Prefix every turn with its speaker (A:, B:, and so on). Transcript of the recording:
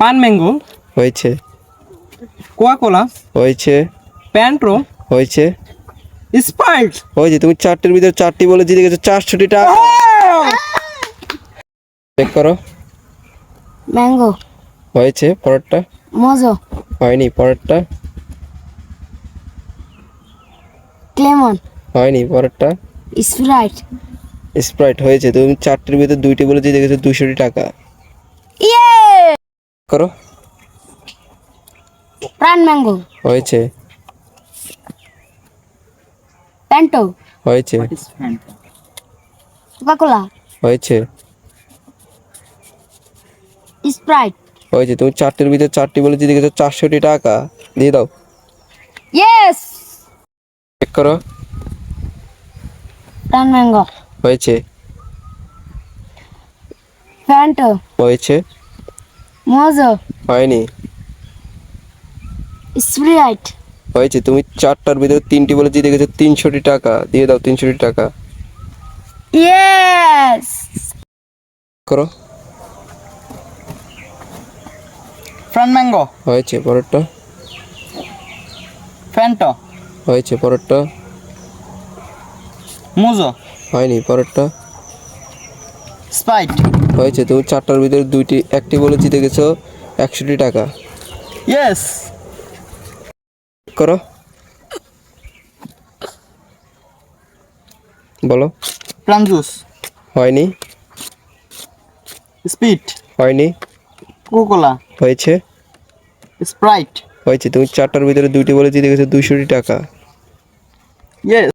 A: পান ম্যাঙ্গো।
B: হয়েছে।
A: কোয়া কোলা
B: হয়েছে।
A: প্যান্ট্রো।
B: হয়েছে।
A: স্প্রাইট।
B: হয়েছে তুমি চারটির ভিতরে চারটি বলে জিতে গেছো চারশোটি টাকা চেক করো।
C: ম্যাঙ্গো।
B: হয়েছে পরেরটা?
C: মজো।
B: হয়নি পরেরটা?
C: ক্লেমন
B: হয়নি পরেরটা?
C: স্প্রাইট।
B: স্প্রাইট হয়েছে। তুমি চারটির ভিতরে দুইটি বলে জিতে গেছো দুশোটি টাকা।
C: ইয়ে!
B: করো।
C: প্রাণ ম্যাঙ্গো।
B: হয়েছে।
C: প্যান্টো।
B: হয়েছে।
C: কোকা কোলা
B: হয়েছে।
C: স্প্রাইট।
B: হয়েছে। তুমি চারটির ভিতরে চারটি বলে জিতে গেছো চারশোটি টাকা। দিয়ে দাও।
C: ইয়েস!
B: চেক করো।
C: প্রাণ ম্যাঙ্গো।
B: হয়েছে?
C: প্যান্টো?
B: হয়েছে।
C: মজো?
B: হয়নি।
C: স্প্রাইট
B: হয়েছে। তুমি চারটার ভিতরে তিনটি বলে জিতে গেছো তিনশোটি টাকা। দিয়ে দাও তিনশোটি টাকা।
C: ইয়েস!
B: করো।
A: ফ্রান ম্যাঙ্গো?
B: হয়েছে। পরেরটা।
A: ফ্যান্টো
B: হয়েছে। পরেরটা।
A: মুজো?
B: হয়নি পরেরটা?
A: স্পাইট
B: হয়েছে তুমি চারটার ভিতরে দুইটি একটি বলে জিতে গেছো একশোটি টাকা।
A: ইয়েস
B: করো। বলো।
A: প্লাম জুস
B: হয়নি।
A: স্পিড
B: হয়নি।
A: কোকোলা
B: হয়েছে।
A: স্প্রাইট
B: হয়েছে তুমি চারটার ভিতরে দুইটি বলে জিতে গেছো দুইশোটি টাকা।
A: ইয়েস